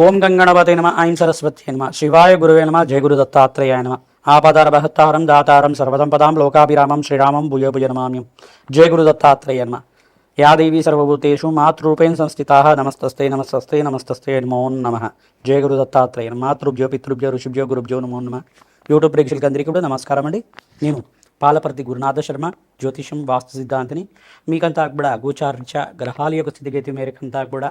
ఓం గంగణపతి నమ ఐం సరస్వతి నమ శివాయ గురువే నమ జయ గురు దత్తాత్రేయ నమ. ఆపదార బహత్తారం దాతారం సర్వసంపదాం లోకాభిరామం శ్రీరామం భూయ భుజ నమామ్యం. జయ గురు దత్తాత్రేయ నమ. యా దేవీ సర్వభూతేషు మాతృపేణ సంస్థితా నమస్తస్తే నమస్తస్తే నమస్తస్తే నమో నమ. జయ గురు దత్తాత్రేయ మాతృభ్యో పితృభ్యో ఋషిభ్యో గురుభ్యో నమో నమ. యూట్యూబ్ ప్రేక్షకులకి అందరికీ కూడా నమస్కారం అండి. నేను పాలపర్తి గురునాథ శర్మ జ్యోతిషం వాస్తు సిద్ధాంతిని మీకంతా కూడా గోచార్చ గ్రహాల యొక్క స్థితిగతి మేరకంతా కూడా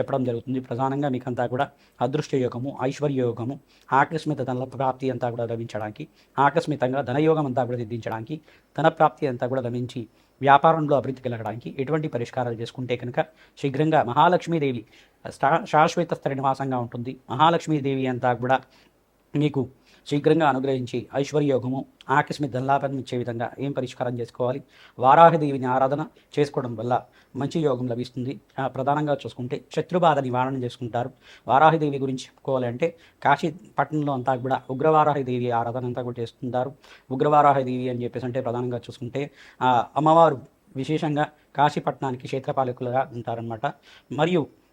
చెప్పడం జరుగుతుంది. ప్రధానంగా మీకంతా కూడా అదృష్ట యోగము ఐశ్వర్య యోగము ఆకస్మిక ధన ప్రాప్తి అంతా కూడా లభించడానికి ఆకస్మికంగా ధనయోగం అంతా కూడా సిద్ధించడానికి ధన ప్రాప్తి అంతా కూడా లభించి వ్యాపారంలో అభివృద్ధి కలగడానికి ఎటువంటి పరిష్కారాలు చేసుకుంటే కనుక శీఘ్రంగా మహాలక్ష్మీదేవి శా- శాశ్వత స్థిర నివాసంగా ఉంటుంది. మహాలక్ష్మీదేవి అంతా కూడా మీకు శీఘ్రంగా అనుగ్రహించి ఐశ్వర్యోగము ఆకస్మిక ధనలాభం ఇచ్చే విధంగా ఏం పరిష్కారం చేసుకోవాలి? వారాహదేవిని ఆరాధన చేసుకోవడం వల్ల మంచి యోగం లభిస్తుంది. ప్రధానంగా చూసుకుంటే శత్రుబాధ నివారణ చేసుకుంటారు. వారాహిదేవి గురించి చెప్పుకోవాలంటే కాశీ పట్టణంలో అంతా కూడా ఉగ్రవారాహిదేవి ఆరాధన అంతా కూడా చేస్తుంటారు. ఉగ్రవారాహిదేవి అని చెప్పేసి అంటే ప్రధానంగా చూసుకుంటే అమ్మవారు విశేషంగా కాశీపట్నానికి క్షేత్రపాలకులుగా ఉంటారనమాట మరియు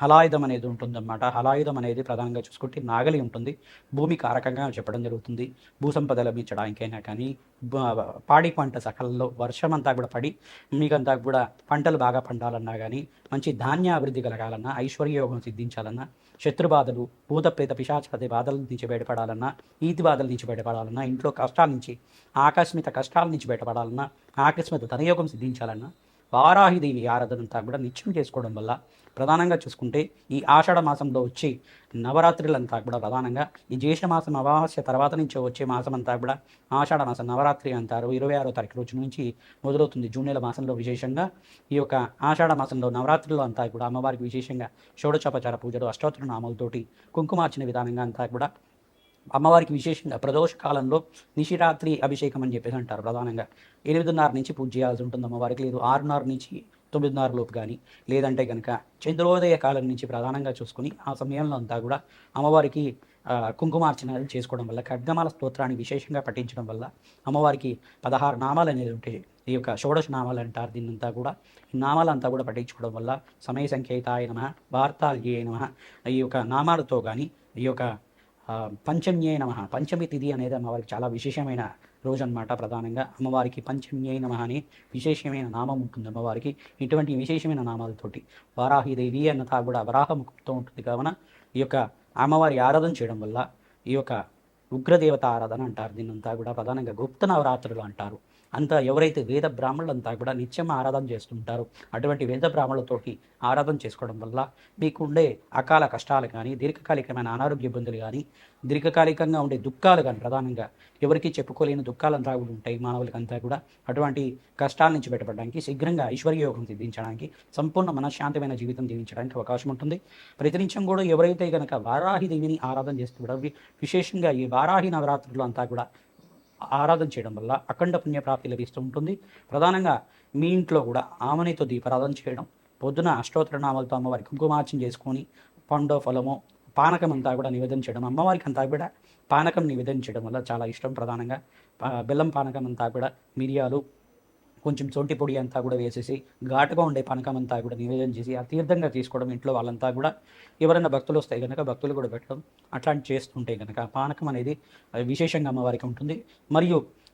హలాయుధం అనేది ఉంటుందన్నమాట. హలాయుధం అనేది ప్రధానంగా చూసుకుంటే నాగలి ఉంటుంది. భూమి కారకంగా చెప్పడం జరుగుతుంది. భూసంపద లభించడానికైనా కానీ పాడి పంట సకలంలో వర్షం అంతా కూడా పడి మీకంతా కూడా పంటలు బాగా పండాలన్నా కానీ మంచి ధాన్య అభివృద్ధి కలగాలన్నా ఐశ్వర్యయోగం సిద్ధించాలన్నా శత్రుబాధలు భూత ప్రేత పిశాచాది బాధల నుంచి బయటపడాలన్నా ఈతి బాధల నుంచి బయటపడాలన్నా ఇంట్లో కష్టాల నుంచి ఆకస్మిక కష్టాల నుంచి బయటపడాలన్నా ఆకస్మిక ధనయోగం సిద్ధించాలన్నా వారాహిదేవి ఆరాధన అంతా కూడా నిత్యం చేసుకోవడం వల్ల ప్రధానంగా చూసుకుంటే ఈ ఆషాఢ మాసంలో వచ్చి నవరాత్రులంతా కూడా ప్రధానంగా ఈ జ్యేష్ఠమాసం అమావాస్య తర్వాత నుంచి వచ్చే మాసం అంతా కూడా ఆషాఢ మాసం నవరాత్రి అంటారు. ఇరవై ఆరో తారీఖు రోజు నుంచి మొదలవుతుంది జూన్ నెల మాసంలో విశేషంగా. ఈ యొక్క ఆషాఢ మాసంలో నవరాత్రులు అంతా కూడా అమ్మవారికి విశేషంగా షోడచోపచార పూజలు అష్టోత్తర నామాలతోటి కుంకుమార్చిన విధానంగా అంతా కూడా అమ్మవారికి విశేషంగా ప్రదోష కాలంలో నిశిరాత్రి అభిషేకం అని చెప్పేసి అంటారు ప్రధానంగా. ఎనిమిదిన్నర నుంచి పూజ చేయాల్సి ఉంటుంది అమ్మవారికి. లేదు ఆరున్నర నుంచి తొమ్మిదిన్నర లోపు కానీ లేదంటే కనుక చంద్రోదయ కాలం నుంచి ప్రధానంగా చూసుకుని ఆ సమయంలో అంతా కూడా అమ్మవారికి కుంకుమార్చనలు చేసుకోవడం వల్ల ఖడ్గమాల స్తోత్రాన్ని విశేషంగా పఠించడం వల్ల అమ్మవారికి పదహారు నామాలు అనేది ఉంటాయి ఈ యొక్క షోడశ నామాలు అంటారు. దీన్నంతా కూడా ఈ నామాలంతా కూడా పఠించుకోవడం వల్ల సమయ సంకేతాయ నమ వార్తాల్యే నమ ఈ యొక్క నామాలతో కానీ ఈ యొక్క ఆ, పంచమ్యే నమ పంచమి తిథి అనేది అమ్మవారికి చాలా విశేషమైన రోజు ప్రధానంగా. అమ్మవారికి పంచమ్యైన నమ అనే విశేషమైన నామం ఉంటుంది అమ్మవారికి. ఇటువంటి విశేషమైన నామాలతోటి వారాహిదేవి అన్నతా కూడా వరాహముఖంతో ఉంటుంది. కావున ఈ యొక్క అమ్మవారి ఆరాధన చేయడం వల్ల ఈ యొక్క ఉగ్రదేవత ఆరాధన అంటారు. దీన్నంతా కూడా ప్రధానంగా గుప్త నవరాత్రులు అంటారు. అంతా ఎవరైతే వేద బ్రాహ్మణులంతా కూడా నిత్యం ఆరాధన చేస్తుంటారో అటువంటి వేద బ్రాహ్మణులతోటి ఆరాధన చేసుకోవడం వల్ల మీకుండే అకాల కష్టాలు కానీ దీర్ఘకాలికమైన అనారోగ్య ఇబ్బందులు కానీ దీర్ఘకాలికంగా ఉండే దుఃఖాలు కానీ ప్రధానంగా ఎవరికి చెప్పుకోలేని దుఃఖాలంతా కూడా ఉంటాయి మానవులకంతా కూడా. అటువంటి కష్టాల నుంచి బయటపడడానికి శీఘ్రంగా ఐశ్వర్యయోగం సిద్ధించడానికి సంపూర్ణ మనశ్శాంతమైన జీవితం జీవించడానికి అవకాశం ఉంటుంది. ప్రతినిత్యం కూడా ఎవరైతే కనుక వారాహి దేవిని ఆరాధన చేస్తూ కూడా విశేషంగా ఈ వారాహి నవరాత్రులు అంతా కూడా ఆరాధన చేయడం వల్ల అఖండ పుణ్యప్రాప్తి లభిస్తూ ఉంటుంది. ప్రధానంగా మీ ఇంట్లో కూడా ఆమెనితో దీపారాధన చేయడం పొద్దున అష్టోత్తర నామాలతో అమ్మవారి కుంకుమార్చన చేసుకొని పండో ఫలము పానకం అంతా కూడా నివేదన చేయడం అమ్మవారికి అంతా కూడా పానకం నివేదించడం వల్ల చాలా ఇష్టం ప్రధానంగా. పా- బెల్లం పానకం అంతా కూడా మిరియాలు కొంచెం సొంటి పొడి అంతా కూడా వేసేసి ఘాటుగా ఉండే పనకం అంతా కూడా నివేదన చేసి ఆ తీర్థంగా తీసుకోవడం ఇంట్లో వాళ్ళంతా కూడా ఎవరైనా భక్తులు వస్తాయి కనుక భక్తులు కూడా పెట్టడం అట్లాంటి చేస్తుంటే కనుక పానకం అనేది విశేషంగా అమ్మవారికి ఉంటుంది. మరియు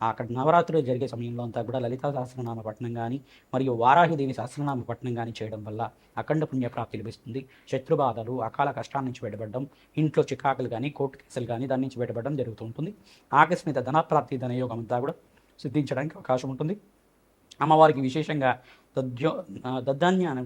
అక్కడ నవరాత్రులు జరిగే సమయంలో అంతా కూడా లలితా సహస్రనామ పఠనం కానీ మరియు వారాహిదేవి సహస్రనామ పఠనం కానీ చేయడం వల్ల అఖండ పుణ్యప్రాప్తి లభిస్తుంది. శత్రుబాధలు అకాల కష్టాల నుంచి బయటపడడం ఇంట్లో చికాకులు కానీ కోర్టు కేసులు కానీ దాని నుంచి బయటపడడం జరుగుతూ ఉంటుంది. ఆకస్మిక ధనప్రాప్తి ధనయోగం అంతా కూడా సిద్ధించడానికి అవకాశం ఉంటుంది. అమ్మవారికి విశేషంగా దద్యో ఆ,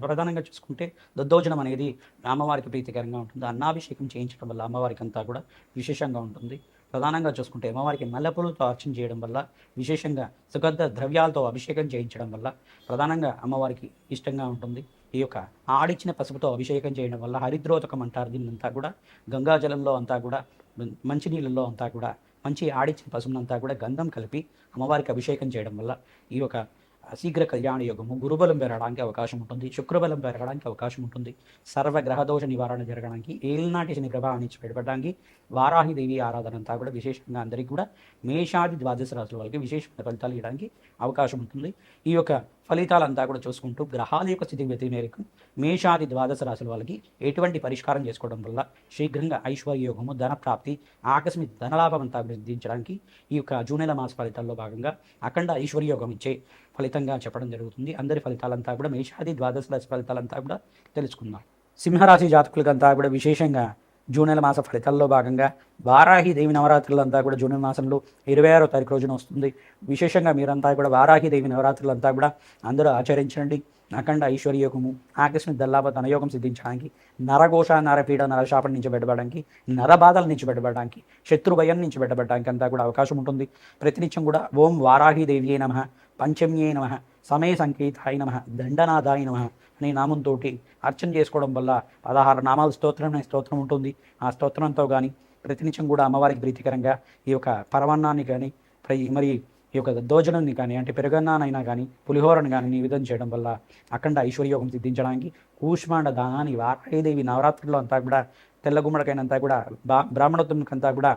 ప్రధానంగా చూసుకుంటే దద్దోజనం అనేది అమ్మవారికి ప్రీతికరంగా ఉంటుంది. అన్నాభిషేకం చేయించడం వల్ల అమ్మవారికి అంతా కూడా విశేషంగా ఉంటుంది. ప్రధానంగా చూసుకుంటే అమ్మవారికి మల్లెపూలతో అర్చన చేయడం వల్ల విశేషంగా సుగంధ ద్రవ్యాలతో అభిషేకం చేయించడం వల్ల ప్రధానంగా అమ్మవారికి ఇష్టంగా ఉంటుంది. ఈ యొక్క ఆడిచ్చిన పసుపుతో అభిషేకం చేయడం వల్ల హరిద్రోతకం అంటారు దీన్నంతా కూడా గంగాజలంలో అంతా కూడా మంచినీళ్ళలో అంతా కూడా మంచి ఆడిచ్చిన పసుపునంతా కూడా గంధం కలిపి అమ్మవారికి అభిషేకం చేయడం వల్ల ఈ యొక్క శీఘ్ర కళ్యాణ యోగము గురుబలం పెరగడానికి అవకాశం ఉంటుంది శుక్రబలం పెరగడానికి అవకాశం ఉంటుంది. సర్వ గ్రహదోష నివారణ జరగడానికి ఏలినాటి శని ప్రభావం నుంచి బయటపడడానికి వారాహిదేవి ఆరాధన అంతా కూడా విశేషంగా అందరికీ కూడా మేషాది ద్వాదశ రాశుల వాళ్ళకి విశేషమైన ఫలితాలు ఇవ్వడానికి అవకాశం ఉంటుంది. ఈ యొక్క ఫలితాలంతా కూడా చూసుకుంటూ గ్రహాల యొక్క స్థితి వ్యతి మేరకు మేషాది ద్వాదశ రాశుల వాళ్ళకి ఎటువంటి పరిష్కారం చేసుకోవడం వల్ల శీఘ్రంగా ఐశ్వర్యోగము ధన ప్రాప్తి ఆకస్మిక ధనలాభం అంతా అభివృద్ధించడానికి ఈ యొక్క జూన్ నెల మాస ఫలితాల్లో భాగంగా అఖండ ఐశ్వర్యోగం ఇచ్చే ఫలితంగా చెప్పడం జరుగుతుంది. అందరి ఫలితాలంతా కూడా మేషాది ద్వాదశ రాశి ఫలితాలంతా కూడా తెలుసుకుందాం. సింహరాశి జాతకులకంతా కూడా విశేషంగా జూన్ నెల మాస ఫలితాల్లో భాగంగా వారాహి దేవి నవరాత్రులంతా కూడా జూన్ మాసంలో ఇరవై ఆరో తారీఖు రోజున వస్తుంది. విశేషంగా మీరంతా కూడా వారాహి దేవి నవరాత్రులంతా కూడా అందరూ ఆచరించండి. అఖండ ఐశ్వర్యోగము ఆకస్మిక దల్లాభ ధనయోగం సిద్ధించడానికి నరఘోష నరపీడ నరశాపం నుంచి బయటపడడానికి నరబాధల నుంచి బయటపడడానికి శత్రుభయం నుంచి బయటపడడానికి అంతా కూడా అవకాశం ఉంటుంది. ప్రతినిత్యం కూడా ఓం వారాహి దేవ్యే నమ పంచమ్యే నమ సమయ సంకేతాయ నమ దండనాథాయ నమ అనే నామంతో అర్చన చేసుకోవడం వల్ల పదహారు నామాల స్తోత్రం అనే స్తోత్రం ఉంటుంది. ఆ స్తోత్రంతో కానీ ప్రతినిత్యం కూడా అమ్మవారికి ప్రీతికరంగా ఈ యొక్క పరవన్నాన్ని కానీ మరి ఈ యొక్క దోజనాన్ని కానీ అంటే పెరుగన్నానైనా కానీ పులిహోరను కానీ నివేదన చేయడం వల్ల అఖండ ఐశ్వర్యోగం సిద్ధించడానికి కూష్మాండ దానాన్ని వారాయదేవి నవరాత్రుల్లో అంతా కూడా తెల్ల గుమ్మడికైనంతా కూడా బా బ్రాహ్మణోత్తంకంతా కూడా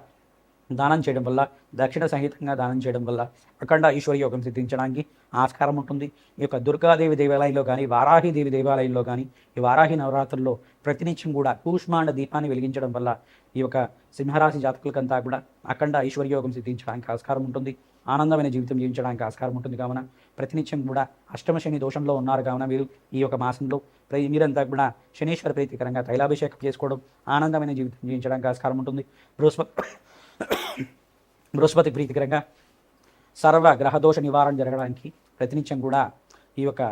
దానం చేయడం వల్ల దక్షిణ సహితంగా దానం చేయడం వల్ల అఖండ ఐశ్వర్యోగం సిద్ధించడానికి ఆస్కారం ఉంటుంది. ఈ యొక్క దుర్గాదేవి దేవాలయంలో కానీ వారాహిదేవి దేవాలయంలో కానీ ఈ వారాహి నవరాత్రుల్లో ప్రతినిత్యం కూడా కూష్మాండ దీపాన్ని వెలిగించడం వల్ల ఈ యొక్క సింహరాశి జాతకులకంతా కూడా అఖండ ఐశ్వర్యోగం సిద్ధించడానికి ఆస్కారం ఉంటుంది. ఆనందమైన జీవితం జీవించడానికి ఆస్కారం ఉంటుంది కావున ప్రతినిత్యం కూడా అష్టమ శని దోషంలో ఉన్నారు కావున మీరు ఈ యొక్క మాసంలో మీరంతా కూడా శనీశ్వర ప్రీతికరంగా తైలాభిషేకం చేసుకోవడం ఆనందమైన జీవితం జీవించడానికి ఆస్కారం ఉంటుంది. బృహస్పతి బృహస్పతి ప్రీతికరంగా సర్వ గ్రహదోష నివారణ జరగడానికి ప్రతినిత్యం కూడా ఈ యొక్క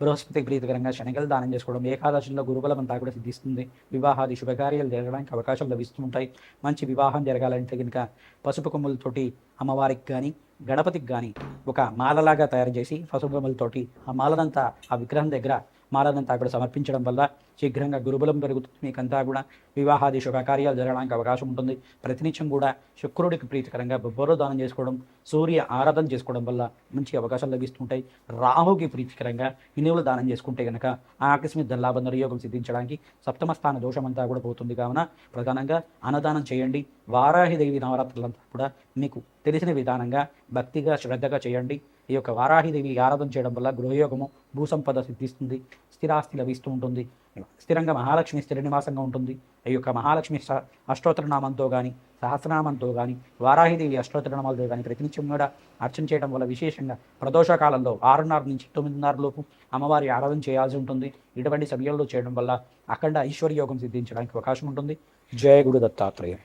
బృహస్పతి ప్రీతికరంగా శనగలు దానం చేసుకోవడం ఏకాదశిలో గురుబలం అంతా కూడా సిద్ధిస్తుంది. వివాహాది శుభకార్యాలు జరగడానికి అవకాశాలు లభిస్తూ ఉంటాయి. మంచి వివాహం జరగాలంటే కనుక పసుపు కొమ్ములతోటి అమ్మవారికి కానీ గణపతికి కానీ ఒక మాలలాగా తయారు చేసి పసుపు కొమ్ములతోటి ఆ మాలనంతా ఆ విగ్రహం దగ్గర మాలనంతా కూడా సమర్పించడం వల్ల శీఘ్రంగా గురుబలం పెరుగుతుంది. మీకంతా కూడా వివాహాది శుభకార్యాలు జరగడానికి అవకాశం ఉంటుంది. ప్రతినిత్యం కూడా శుక్రుడికి ప్రీతికరంగా బొబ్బరు దానం చేసుకోవడం సూర్య ఆరాధన చేసుకోవడం వల్ల మంచి అవకాశాలు లభిస్తుంటాయి. రాహుకి ప్రీతికరంగా ఇనువులు దానం చేసుకుంటే కనుక ఆకస్మిక ధనలాభ యోగం సిద్ధించడానికి సప్తమ స్థాన దోషం అంతా కూడా పోతుంది. కావున ప్రధానంగా అన్నదానం చేయండి. వారాహిదేవి నవరాత్రులంతా కూడా మీకు తెలిసిన విధానంగా భక్తిగా శ్రద్ధగా చేయండి. ఈ యొక్క వారాహిదేవి ఆరాధన చేయడం వల్ల గృహయోగము భూసంపద సిద్ధిస్తుంది స్థిరాస్తి లభిస్తూ ఉంటుంది. స్థిరంగా మహాలక్ష్మి స్థిర నివాసంగా ఉంటుంది. ఈ యొక్క మహాలక్ష్మి అష్టోత్తరనామంతో కానీ సహస్రనామంతో కానీ వారాహిదేవి అష్టోత్తరనామాలతో కానీ ప్రతినిత్యం కూడా అర్చన చేయడం వల్ల విశేషంగా ప్రదోష కాలంలో ఆరున్నర నుంచి తొమ్మిదిన్నర లోపు అమ్మవారి ఆరాధన చేయాల్సి ఉంటుంది. ఇటువంటి సమయంలో చేయడం వల్ల అఖండ ఐశ్వర్యోగం సిద్ధించడానికి అవకాశం ఉంటుంది. జయ గురు దత్తాత్రేయ